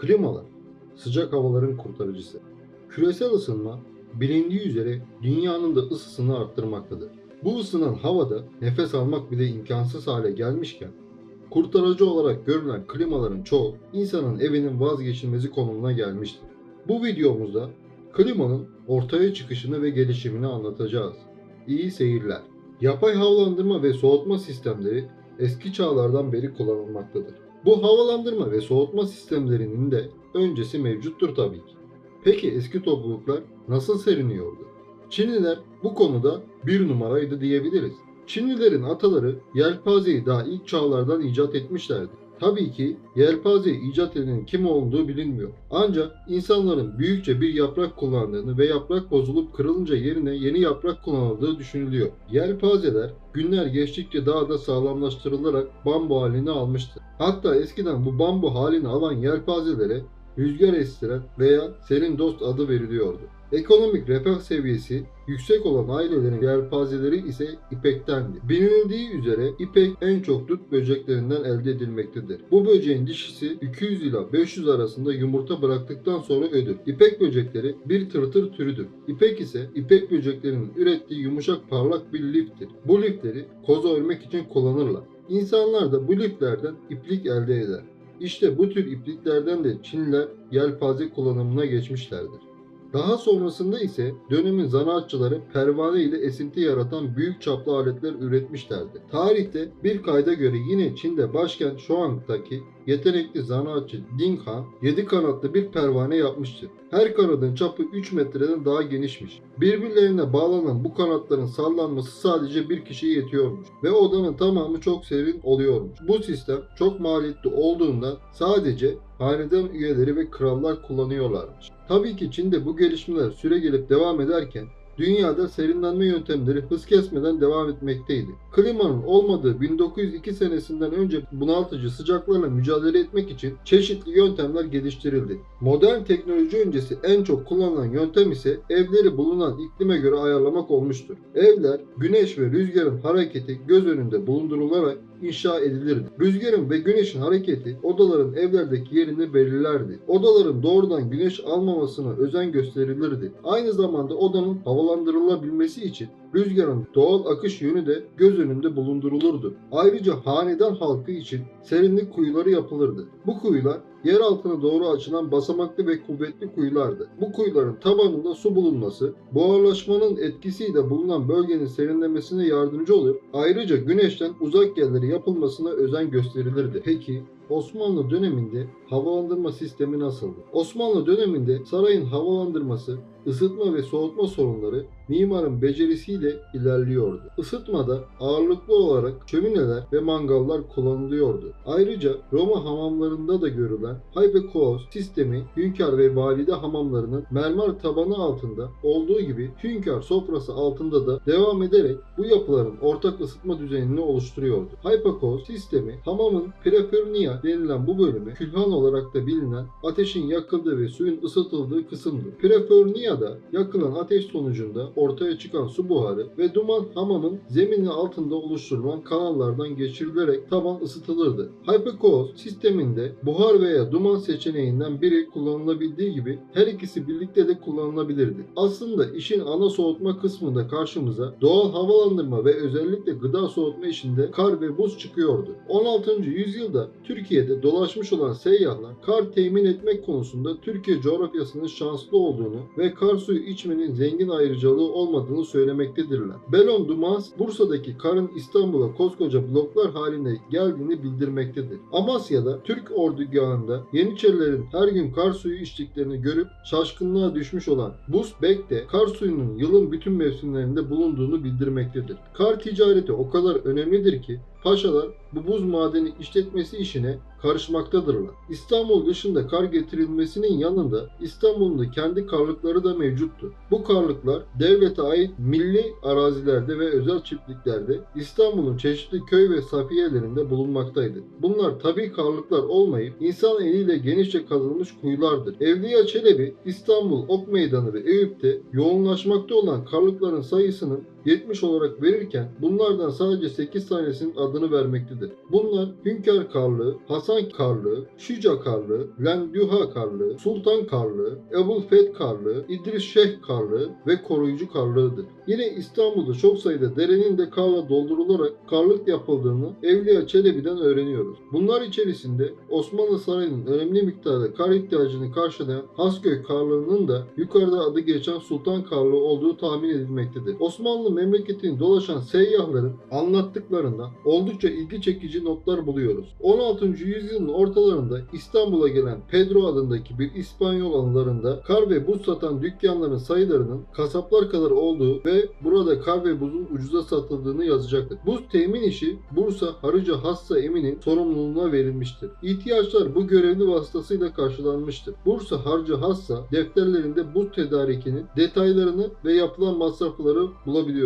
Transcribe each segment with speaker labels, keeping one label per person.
Speaker 1: Klimalar, sıcak havaların kurtarıcısı. Küresel ısınma bilindiği üzere dünyanın da ısısını arttırmaktadır. Bu ısınan havada nefes almak bile imkansız hale gelmişken kurtarıcı olarak görülen klimaların çoğu insanın evinin vazgeçilmezi konumuna gelmiştir. Bu videomuzda klimanın ortaya çıkışını ve gelişimini anlatacağız. İyi seyirler. Yapay havalandırma ve soğutma sistemleri eski çağlardan beri kullanılmaktadır. Bu havalandırma ve soğutma sistemlerinin de öncesi mevcuttur tabii ki. Peki eski topluluklar nasıl seriniyordu? Çinliler bu konuda bir numaraydı diyebiliriz. Çinlilerin ataları yelpazeyi daha ilk çağlardan icat etmişlerdi. Tabii ki yelpazeyi icat edenin kim olduğu bilinmiyor. Ancak insanların büyükçe bir yaprak kullandığını ve yaprak bozulup kırılınca yerine yeni yaprak kullanıldığı düşünülüyor. Yelpazeler günler geçtikçe daha da sağlamlaştırılarak bambu halini almıştı. Hatta eskiden bu bambu halini alan yelpazelere rüzgar estiren veya serin dost adı veriliyordu. Ekonomik refah seviyesi yüksek olan ailelerin yelpazeleri ise ipektendi. Bilinildiği üzere ipek en çok dut böceklerinden elde edilmektedir. Bu böceğin dişisi 200 ila 500 arasında yumurta bıraktıktan sonra ölür. İpek böcekleri bir tırtır türüdür. İpek ise ipek böceklerinin ürettiği yumuşak parlak bir liftir. Bu lifleri koza örmek için kullanırlar. İnsanlar da bu liflerden iplik elde eder. İşte bu tür ipliklerden de Çinliler yelpaze kullanımına geçmişlerdir. Daha sonrasında ise dönemin zanaatçıları pervane ile esinti yaratan büyük çaplı aletler üretmişlerdi. Tarihte bir kayda göre yine Çin'de başkent Şuang'daki yetenekli zanaatçı Ding Han 7 kanatlı bir pervane yapmıştır. Her kanadın çapı 3 metreden daha genişmiş. Birbirlerine bağlanan bu kanatların sallanması sadece bir kişiye yetiyormuş ve odanın tamamı çok serin oluyormuş. Bu sistem çok maliyetli olduğundan sadece hanedan üyeleri ve krallar kullanıyorlarmış. Tabii ki Çin'de bu gelişmeler süre gelip devam ederken dünyada serinlenme yöntemleri hız kesmeden devam etmekteydi. Klimanın olmadığı 1902 senesinden önce bunaltıcı sıcaklarla mücadele etmek için çeşitli yöntemler geliştirildi. Modern teknoloji öncesi en çok kullanılan yöntem ise evleri bulunan iklime göre ayarlamak olmuştur. Evler güneş ve rüzgarın hareketi göz önünde bulundurularak inşa edilirdi. Rüzgarın ve güneşin hareketi odaların evlerdeki yerini belirlerdi. Odaların doğrudan güneş almamasına özen gösterilirdi. Aynı zamanda odanın havalandırılabilmesi için rüzgarın doğal akış yönü de göz önünde bulundurulurdu. Ayrıca hanedan halkı için serinlik kuyuları yapılırdı. Bu kuyular yer altına doğru açılan basamaklı ve kuvvetli kuyulardı. Bu kuyuların tabanında su bulunması, buharlaşmanın etkisiyle bulunan bölgenin serinlemesine yardımcı olup ayrıca güneşten uzak yerlere yapılmasına özen gösterilirdi. Peki Osmanlı döneminde havalandırma sistemi nasıldı? Osmanlı döneminde sarayın havalandırması, ısıtma ve soğutma sorunları mimarın becerisiyle ilerliyordu. Isıtmada ağırlıklı olarak şömineler ve mangallar kullanılıyordu. Ayrıca Roma hamamlarında da görülen Hypokos sistemi hünkâr ve valide hamamlarının mermer tabanı altında olduğu gibi hünkâr sofrası altında da devam ederek bu yapıların ortak ısıtma düzenini oluşturuyordu. Hypokos sistemi hamamın prefernia denilen bu bölümü külhan olarak da bilinen ateşin yakıldığı ve suyun ısıtıldığı kısımdı. Prefernia'da yakılan ateş sonucunda ortaya çıkan su buharı ve duman hamamın zemini altında oluşturulan kanallardan geçirilerek taban ısıtılırdı. Hypokos sisteminde buhar veya duman seçeneğinden biri kullanılabildiği gibi her ikisi birlikte de kullanılabilirdi. Aslında işin ana soğutma kısmında karşımıza doğal havalandırma ve özellikle gıda soğutma işinde kar ve buz çıkıyordu. 16. yüzyılda Türkiye'de dolaşmış olan seyyahlar kar temin etmek konusunda Türkiye coğrafyasının şanslı olduğunu ve kar suyu içmenin zengin ayrıcalığı olmadığını söylemektedirler. Belon Dumas, Bursa'daki karın İstanbul'a koskoca bloklar haline geldiğini bildirmektedir. Amasya'da Türk ordugahında Yeniçerilerin her gün kar suyu içtiklerini görüp şaşkınlığa düşmüş olan Bus Bek de kar suyunun yılın bütün mevsimlerinde bulunduğunu bildirmektedir. Kar ticareti o kadar önemlidir ki paşalar bu buz madeni işletmesi işine karışmaktadırlar. İstanbul dışında kar getirilmesinin yanında İstanbul'un kendi karlıkları da mevcuttu. Bu karlıklar devlete ait milli arazilerde ve özel çiftliklerde İstanbul'un çeşitli köy ve safiyelerinde bulunmaktaydı. Bunlar tabi karlıklar olmayıp insan eliyle genişçe kazılmış kuyulardır. Evliya Çelebi İstanbul Ok Meydanı ve Eyüp'te yoğunlaşmakta olan karlıkların sayısının 70 olarak verirken bunlardan sadece 8 tanesinin adını vermektedir. Bunlar Hünkar Karlığı, Hasan Karlığı, Şica Karlığı, Lendüha Karlığı, Sultan Karlığı, Ebul Feth Karlığı, İdris Şeyh Karlığı ve Koruyucu Karlığı'dır. Yine İstanbul'da çok sayıda derenin de karla doldurularak karlık yapıldığını Evliya Çelebi'den öğreniyoruz. Bunlar içerisinde Osmanlı Sarayı'nın önemli miktarda kar ihtiyacını karşılayan Hasköy Karlığı'nın da yukarıda adı geçen Sultan Karlığı olduğu tahmin edilmektedir. Osmanlı memleketini dolaşan seyyahların anlattıklarında oldukça ilgi çekici notlar buluyoruz. 16. yüzyılın ortalarında İstanbul'a gelen Pedro adındaki bir İspanyol anılarında kar ve buz satan dükkanların sayılarının kasaplar kadar olduğu ve burada kar ve buzun ucuza satıldığını yazacaktır. Buz temin işi Bursa Harıca Hassa Emin'in sorumluluğuna verilmiştir. İhtiyaçlar bu görevli vasıtasıyla karşılanmıştır. Bursa Harca Hassa defterlerinde buz tedarikinin detaylarını ve yapılan masrafları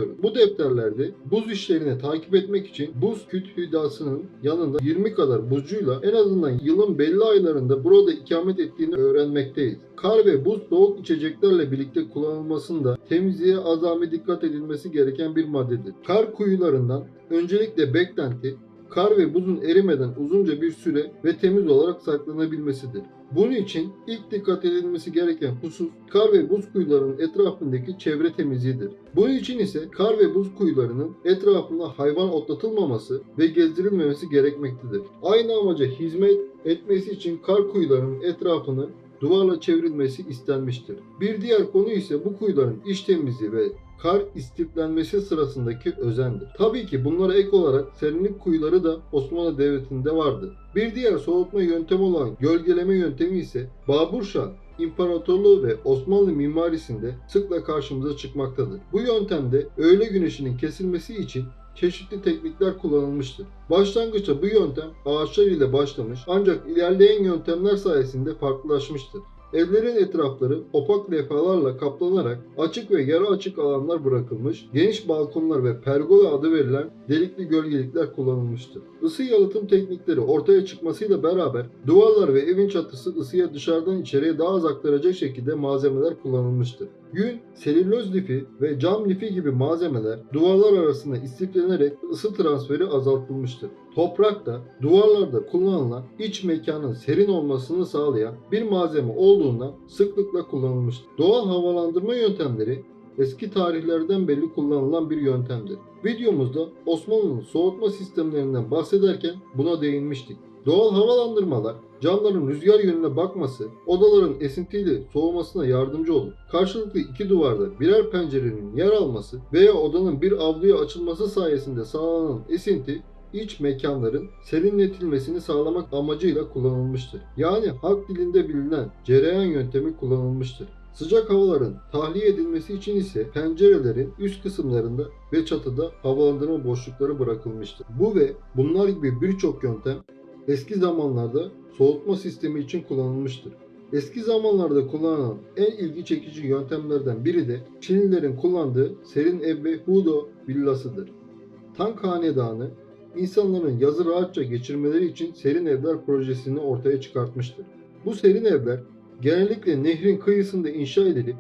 Speaker 1: bulabiliyoruz. Bu defterlerde buz işlerini takip etmek için buz kütühüdasının yanında 20 kadar buzcuyla en azından yılın belli aylarında burada ikamet ettiğini öğrenmekteyiz. Kar ve buz soğuk içeceklerle birlikte kullanılmasında temizliğe azami dikkat edilmesi gereken bir maddedir. Kar kuyularından öncelikle beklenti, kar ve buzun erimeden uzunca bir süre ve temiz olarak saklanabilmesidir. Bunun için ilk dikkat edilmesi gereken husus kar ve buz kuyularının etrafındaki çevre temizliğidir. Bunun için ise kar ve buz kuyularının etrafında hayvan otlatılmaması ve gezdirilmemesi gerekmektedir. Aynı amaca hizmet etmesi için kar kuyularının etrafını duvarla çevrilmesi istenmiştir. Bir diğer konu ise bu kuyuların iç temizliği ve kar istiflenmesi sırasındaki özendir. Tabii ki bunlara ek olarak serinlik kuyuları da Osmanlı Devleti'nde vardı. Bir diğer soğutma yöntemi olan gölgeleme yöntemi ise Baburşah İmparatorluğu ve Osmanlı mimarisinde sıkla karşımıza çıkmaktadır. Bu yöntemde öğle güneşinin kesilmesi için çeşitli teknikler kullanılmıştır. Başlangıçta bu yöntem ağaçlar ile başlamış ancak ilerleyen yöntemler sayesinde farklılaşmıştır. Evlerin etrafları opak levhalarla kaplanarak açık ve yarı açık alanlar bırakılmış, geniş balkonlar ve pergola adı verilen delikli gölgelikler kullanılmıştır. Isı yalıtım teknikleri ortaya çıkmasıyla beraber duvarlar ve evin çatısı ısıya dışarıdan içeriye daha az aktaracak şekilde malzemeler kullanılmıştır. Yün, selüloz lifi ve cam lifi gibi malzemeler duvarlar arasında istiflenerek ısı transferi azaltılmıştır. Toprak da duvarlarda kullanılan iç mekanın serin olmasını sağlayan bir malzeme olduğundan sıklıkla kullanılmıştır. Doğal havalandırma yöntemleri eski tarihlerden beri kullanılan bir yöntemdir. Videomuzda Osmanlı'nın soğutma sistemlerinden bahsederken buna değinmiştik. Doğal havalandırmalar camların rüzgar yönüne bakması odaların esintiyle soğumasına yardımcı olur. Karşılıklı iki duvarda birer pencerenin yer alması veya odanın bir avluya açılması sayesinde sağlanan esinti iç mekanların serinletilmesini sağlamak amacıyla kullanılmıştır. Yani halk dilinde bilinen cereyan yöntemi kullanılmıştır. Sıcak havaların tahliye edilmesi için ise pencerelerin üst kısımlarında ve çatıda havalandırma boşlukları bırakılmıştır. Bu ve bunlar gibi birçok yöntem eski zamanlarda soğutma sistemi için kullanılmıştır. Eski zamanlarda kullanılan en ilgi çekici yöntemlerden biri de Çinlilerin kullandığı serin ev ve hudo villasıdır. Tank Hanedanı insanların yazı rahatça geçirmeleri için serin evler projesini ortaya çıkartmıştır. Bu serin evler genellikle nehrin kıyısında inşa edilip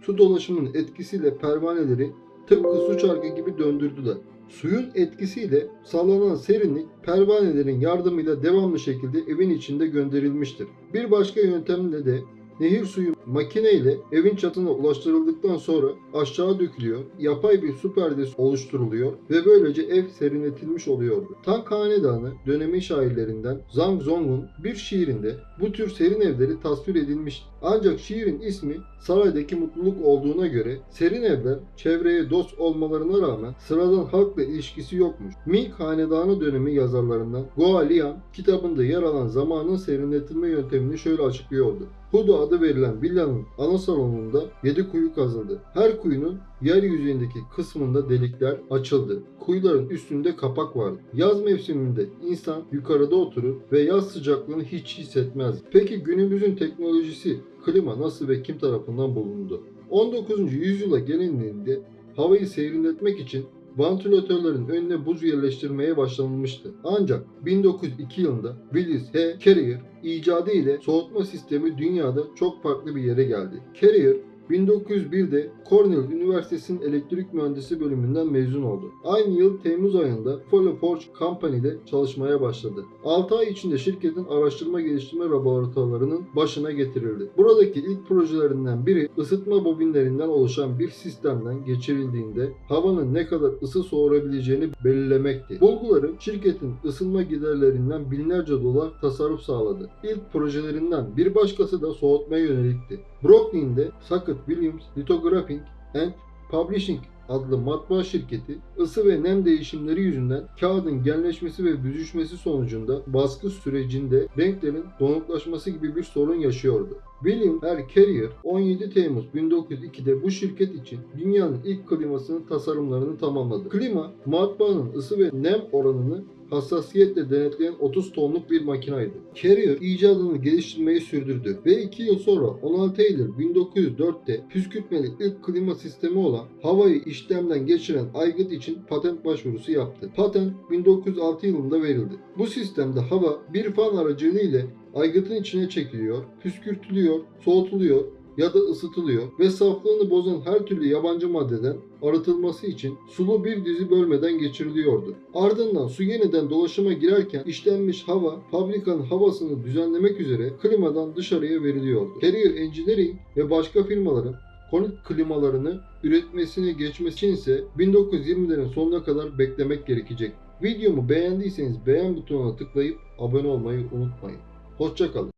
Speaker 1: su dolaşımının etkisiyle pervaneleri tıpkı su çarkı gibi döndürdüler. Suyun etkisiyle sağlanan serinlik pervanelerin yardımıyla devamlı şekilde evin içinde gönderilmiştir. Bir başka yöntemle de nehir suyu makine ile evin çatına ulaştırıldıktan sonra aşağı dökülüyor, yapay bir su perdesi oluşturuluyor ve böylece ev serinletilmiş oluyordu. Tank Hanedanı dönemi şairlerinden Zhang Zong'un bir şiirinde bu tür serin evleri tasvir edilmiş. Ancak şiirin ismi saraydaki mutluluk olduğuna göre serin evler çevreye dost olmalarına rağmen sıradan halkla ilişkisi yokmuş. Ming Hanedanı dönemi yazarlarından Goa Liang kitabında yer alan zamanın serinletilme yöntemini şöyle açıklıyordu. Hudo adı verilen villanın ana salonunda 7 kuyu kazıldı. Her kuyunun yeryüzündeki kısmında delikler açıldı. Kuyuların üstünde kapak vardı. Yaz mevsiminde insan yukarıda oturur ve yaz sıcaklığını hiç hissetmez. Peki günümüzün teknolojisi klima nasıl ve kim tarafından bulundu? 19. yüzyıla gelindiğinde havayı serinletmek için vantilatörlerin önüne buz yerleştirmeye başlanılmıştı. Ancak 1902 yılında Willis H. Carrier icadı ile soğutma sistemi dünyada çok farklı bir yere geldi. Carrier 1901'de Cornell Üniversitesi'nin elektrik mühendisi bölümünden mezun oldu. Aynı yıl Temmuz ayında Follow Forge Company'de çalışmaya başladı. 6 ay içinde şirketin araştırma geliştirme laboratuvarlarının başına getirildi. Buradaki ilk projelerinden biri ısıtma bobinlerinden oluşan bir sistemden geçirildiğinde havanın ne kadar ısı soğurabileceğini belirlemekti. Bulguları şirketin ısınma giderlerinden binlerce dolar tasarruf sağladı. İlk projelerinden bir başkası da soğutmaya yönelikti. Brooklyn'de Sackett Williams Lithographic and Publishing adlı matbaa şirketi ısı ve nem değişimleri yüzünden kağıdın genleşmesi ve büzüşmesi sonucunda baskı sürecinde renklerin donuklaşması gibi bir sorun yaşıyordu. William R. Carrier 17 Temmuz 1902'de bu şirket için dünyanın ilk klimasının tasarımlarını tamamladı. Klima, matbaanın ısı ve nem oranını hassasiyetle denetleyen 30 tonluk bir makinaydı. Carrier icadını geliştirmeyi sürdürdü ve 2 yıl sonra 16 Eylül 1904'te püskürtmeli ilk klima sistemi olan havayı işlemden geçiren aygıt için patent başvurusu yaptı. Patent 1906 yılında verildi. Bu sistemde hava bir fan aracılığıyla aygıtın içine çekiliyor, püskürtülüyor, soğutuluyor ya da ısıtılıyor ve saflığını bozan her türlü yabancı maddeden arıtılması için sulu bir dizi bölmeden geçiriliyordu. Ardından su yeniden dolaşıma girerken işlenmiş hava fabrikanın havasını düzenlemek üzere klimadan dışarıya veriliyordu. Carrier Engineering ve başka firmaların konut klimalarını üretmesini geçmesi için ise 1920'lerin sonuna kadar beklemek gerekecek. Videomu beğendiyseniz beğen butonuna tıklayıp abone olmayı unutmayın. Hoşçakalın.